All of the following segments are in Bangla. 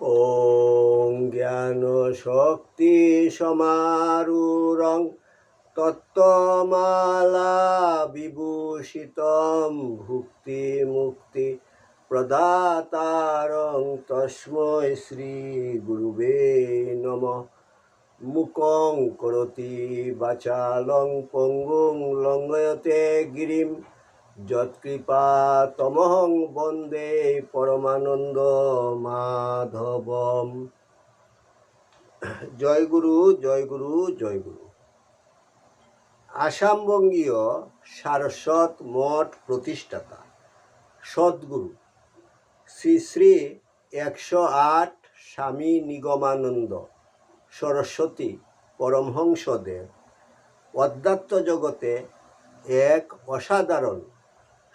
ওং জ্ঞান শক্তি সমারুরং তত্ত্বমালা বিভূষিতম ভুক্তি মুক্তি প্রদাতারং তস্ময় শ্রী গুরুবে নম। মুকং করতি বাচালং পঙ্গুং লঙ্গয়তে গিরিম। যৎকৃপা তমহং বন্দে পরমানন্দ মাধবম। জয় গুরু জয় গুরু জয় গুরু। আসামবঙ্গীয় সারস্বত মঠ প্রতিষ্ঠাতা, সদ্গুরু, শ্রী শ্রী একশো আট স্বামী নিগমানন্দ সরস্বতী পরমহংসদেব। অধ্যাত্ম জগতে এক অসাধারণ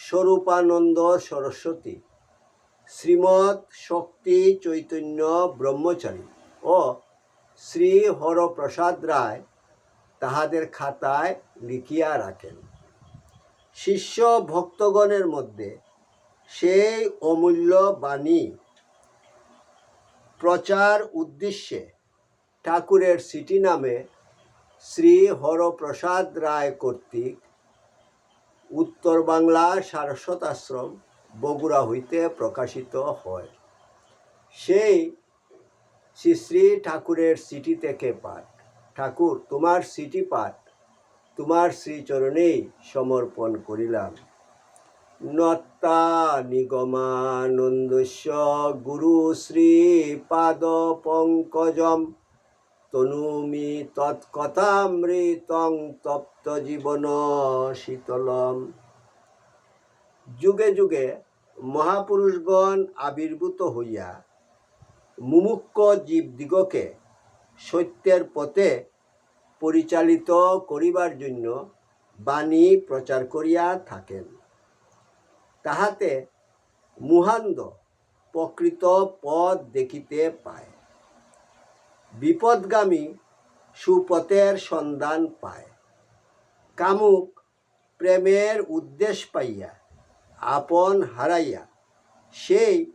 স্বরূপানন্দ সরস্বতী। শ্রীমৎ শক্তি চৈতন্য ব্রহ্মচারী ও শ্রী হরপ্রসাদ রায় তাহাদের খাতায় লিখিয়া রাখেন। শিষ্য ভক্তগণের মধ্যে সেই অমূল্য বাণী প্রচার উদ্দেশ্যে ঠাকুরের সিটি নামে শ্রী হরপ্রসাদ রায় কর্তৃক উত্তর বাংলা সারস্বত আশ্রম বগুড়া হইতে প্রকাশিত হয়। সেই শ্রী শ্রী ঠাকুরের সিটি থেকে পাঠ। ঠাকুর, তোমার সিটি পাঠ, তোমার শ্রীচরণেই সমর্পণ করিলাম। নত্তা নিগমানন্দস্য গুরু শ্রী পাদ পঙ্কজম তনুমি তৎকথামৃতং তপ্ত জীবন শীতলম। যুগে যুগে মহাপুরুষগণ আবির্ভূত হইয়া মুমুক্ষ জীবদিগকে সত্যের পথে পরিচালিত করিবার জন্য বাণী প্রচার করিয়া থাকেন। তাহাতে মুহান্দ প্রকৃত পথ দেখিতে পায়। বিপদগামী সুপথের সন্ধান পায়। কামুক প্রেমের উদ্দেশ্য পাইয়া, আপন হারাইয়া, সেই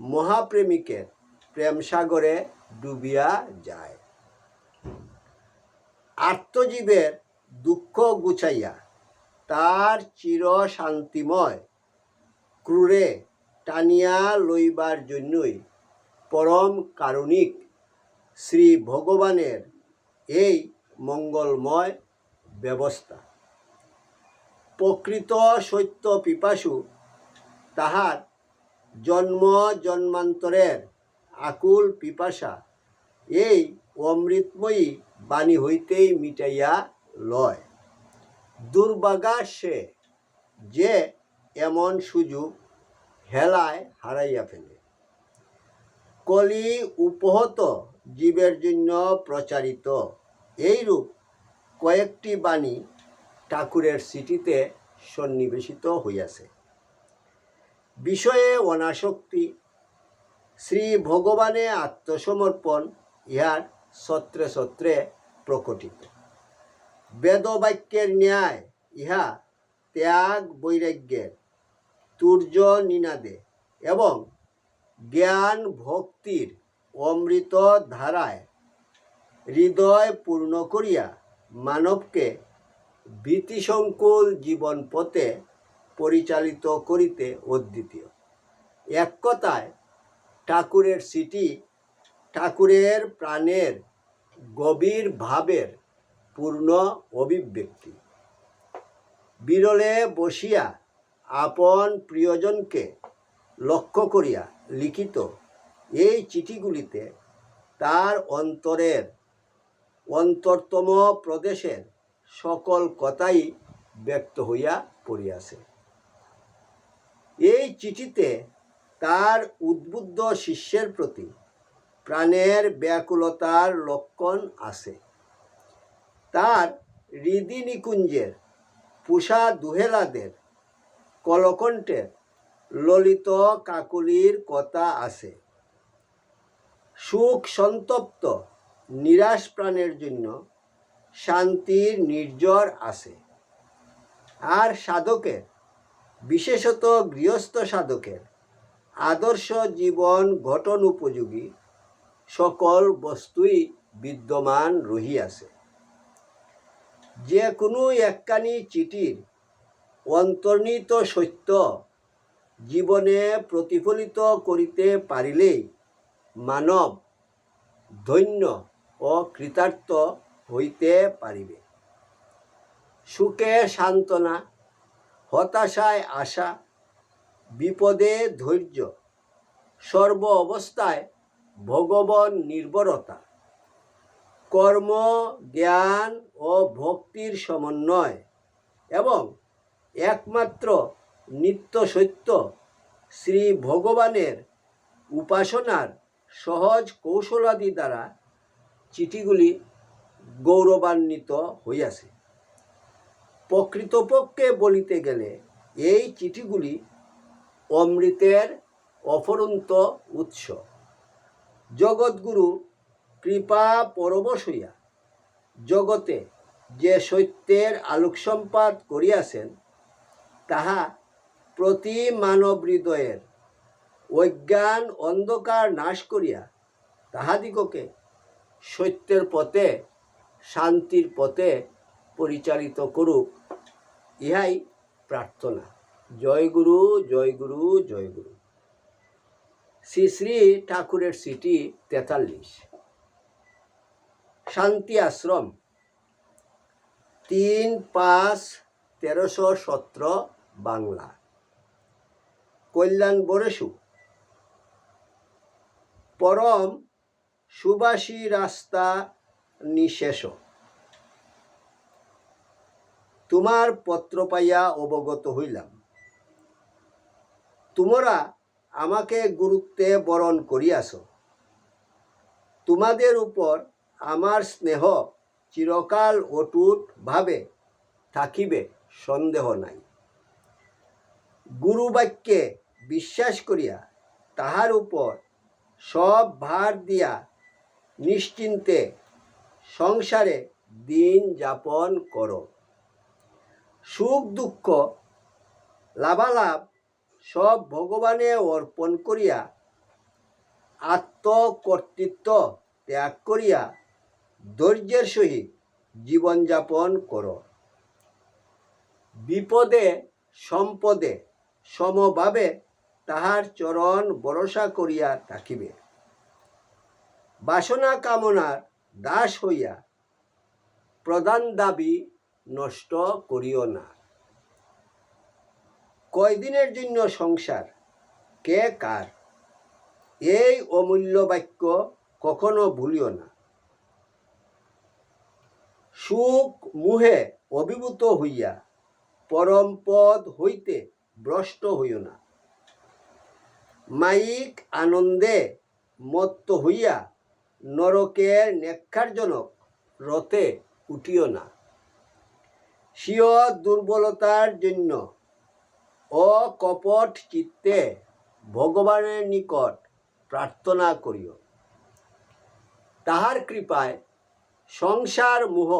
মহাপ্রেমিকের প্রেমসাগরে ডুবিয়া যায়। আত্মজীবের দুঃখ গুছাইয়া, তার চির শান্তিময় ক্রুরে টানিয়া লইবার জন্যই পরম কারণিক শ্রী ভগবানের এই মঙ্গলময় ব্যবস্থা। প্রকৃত সত্য পিপাসু তাহার জন্ম জন্মান্তরের আকুল পিপাসা এই অমৃতময়ী বাণী হইতেই মিটাইয়া লয়। দুর্বাগা সে যে এমন সুযোগ হেলায় হারাইয়া ফেলে। কলি উপহত জীবের জন্য প্রচারিত। এইরূপ কয়েকটি বাণী ঠাকুরের সিটিতে সন্নিবেশিত হইয়াছে। বিষয়ে অনাসক্তি, শ্রী ভগবানে আত্মসমর্পণ ইহার সত্রে সত্রে প্রকটিত। বেদবাক্যের ন্যায় ইহা ত্যাগ বৈরাগ্যের, তুর্য নিনাদে এবং জ্ঞান ভক্তির অমৃত ধারায় হৃদয় পূর্ণ করিয়া মানবকে ভীতিসংকুল জীবন পথে পরিচালিত করিতে অদ্বিতীয় এক কথায়, ঠাকুরের সিটি ঠাকুরের প্রাণের গভীর ভাবের পূর্ণ অভিব্যক্তি। বিরলে বসিয়া আপন প্রিয়জনকে লক্ষ্য করিয়া লিখিত এই চিঠিগুলিতে তার অন্তরের অন্তরতম প্রদেশের সকল কথাই ব্যক্ত হইয়া পড়িয়াছে। এই চিঠিতে তার উদ্বুদ্ধ শিষ্যের প্রতি প্রাণের ব্যাকুলতার লক্ষণ আছে। তার হৃদি নিকুঞ্জের পুষা দুহেলাদের কলকণ্ঠের ললিত কাকুলির কথা আছে। সুখ সন্তপ্ত, নিরাশ প্রাণের জন্য শান্তির নির্জর আছে। আর সাধকের, বিশেষত গৃহস্থ সাধকের, আদর্শ জীবন গঠন উপযোগী সকল বস্তুই বিদ্যমান রহিয়াছে। যে কোনো একখানি চিঠির অন্তর্নিহিত সত্য জীবনে প্রতিফলিত করিতে পারিলেই মানব ধন্য ও কৃতার্থ হইতে পারিবে। সুখে সান্ত্বনা, হতাশায় আশা, বিপদে ধৈর্য, সর্ব অবস্থায় ভগবান নির্ভরতা কর্ম, জ্ঞান ও ভক্তির সমন্বয় এবং একমাত্র নিত্য সত্য শ্রী ভগবানের উপাসনার সহজ কৌশলাদি দ্বারা চিঠিগুলি গৌরবান্বিত হইয়াছে। প্রকৃতপক্ষে বলিতে গেলে এই চিঠিগুলি অমৃতের অফরন্ত উৎস। জগৎগুরু কৃপা পরবশ হইয়া জগতে যে সত্যের আলোক সম্পাদ করিয়াছেন, তাহা প্রতি মানব হৃদয়ের অজ্ঞান অন্ধকার নাশ করিয়া তাহাদিগকে সত্যের পথে, শান্তির পথে পরিচালিত করুক, ইহাই প্রার্থনা। জয় গুরু জয় গুরু জয় গুরু। শ্রী শ্রী ঠাকুরের সিটি তেতাল্লিশ। শান্তি আশ্রম। তিন পাঁচ তেরোশো সতেরো বাংলা। কল্যাণ বরেশু পরম সুবাসী রাস্তা নিশেষ। তোমার পত্র পাইয়া অবগত হইলাম। তোমরা আমাকে গুরুত্বে বরণ করিয়াছ। তোমাদের উপর আমার স্নেহ চিরকাল অটুট ভাবে থাকিবে, সন্দেহ নাই। গুরু বাক্যে বিশ্বাস করিয়া তাহার উপর সব ভার দিয়া নিশ্চিন্তে সংসারে দিন যাপন করো। সুখ দুঃখ, লাভালাভ সব ভগবানে অর্পণ করিয়া, আত্মকর্তৃত্ব ত্যাগ করিয়া ধৈর্যের সহিত জীবনযাপন করো। বিপদে, সম্পদে, সমভাবে তাহার চরণ ভরসা করিয়া থাকিবে। বাসনা কামনার দাস হইয়া প্রধান দাবি নষ্ট করিও না। কয়দিনের জন্য সংসার? কে কার? এই অমূল্য বাক্য কখনো ভুলিও না। সুখ মুহে অভিভূত হইয়া পরম পদ হইতে ভ্রষ্ট হইও না। মাইক আনন্দে মত্ত হইয়া নরকের নেক্ষারজনক রথে উঠিও না। স্বীয় দুর্বলতার জন্য ও কপট চিত্তে ভগবানের নিকট প্রার্থনা করিও। তাহার কৃপায় সংসার মোহ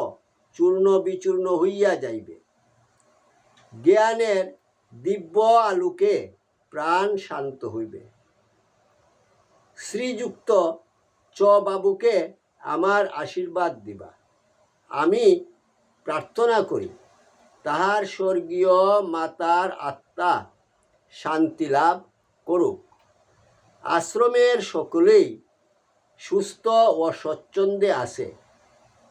চূর্ণ বিচূর্ণ হইয়া যাইবে। জ্ঞানের দিব্য আলোকে প্রাণ শান্ত হইবে। শ্রীযুক্ত চ বাবুকে আমার আশীর্বাদ দিবা। আমি প্রার্থনা করি, তাহার স্বর্গীয় মাতার আত্মা শান্তি লাভ করুক। আশ্রমের সকলেই সুস্থ ও স্বচ্ছন্দে আছে,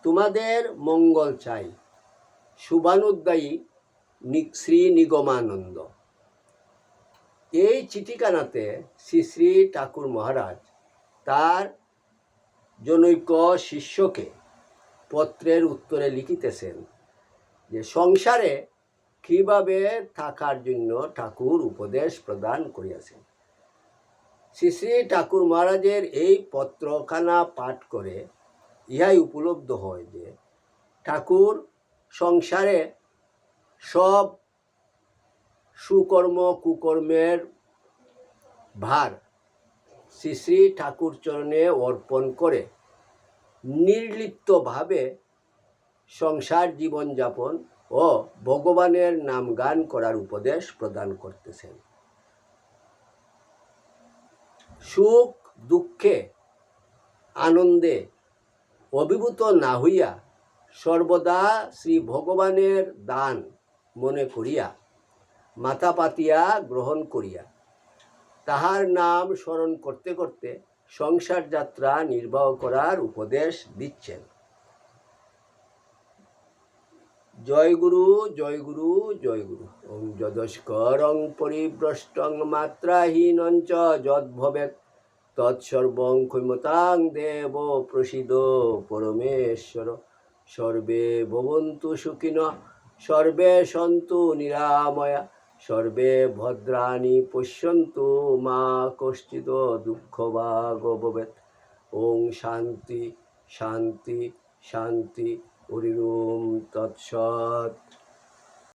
তোমাদের মঙ্গল চাই। শুভানুদ্দায়ী শ্রী নিগমানন্দ। এই চিঠিখানাতে শ্রী শ্রী ঠাকুর মহারাজ তার জনৈক শিষ্যকে পত্রের উত্তরে লিখিতেছেন যে সংসারে কীভাবে থাকার জন্য ঠাকুর উপদেশ প্রদান করিয়াছেন। শ্রী শ্রী ঠাকুর মহারাজের এই পত্রখানা পাঠ করে ইহাই উপলব্ধ হয় যে ঠাকুর সংসারে সব সুকর্ম, কুকর্মের ভার শ্রী শ্রী ঠাকুর চরণে অর্পণ করে নির্লিপ্তভাবে সংসার জীবনযাপন ও ভগবানের নাম গান করার উপদেশ প্রদান করতেছেন। সুখ, দুঃখে, আনন্দে অভিভূত না হইয়া সর্বদা শ্রী ভগবানের দান মনে করিয়া মাথা পাতিয়া গ্রহণ করিয়া। তাহার নাম স্মরণ করতে করতে সংসার যাত্রা নির্বাহ করার উপদেশ দিচ্ছেন। জয় গুরু জয় গুরু জয় গুরু। ওং যদস্করং পরিভ্রষ্টং মাত্রাহীনং চ যদ্ভবেৎ। তৎসর্বং ক্ষমতাং দেব প্রসিদ পরমেশ্বর। সর্বে ভবন্তু সুখিন, সর্বে সন্তু নিরাময়া। সর্বে ভদ্রাণি পশ্যন্ত মা কষ্টিত দুঃখ বা গবেদ ওং শান্তি শান্তি শান্তি হরিম তৎসৎ।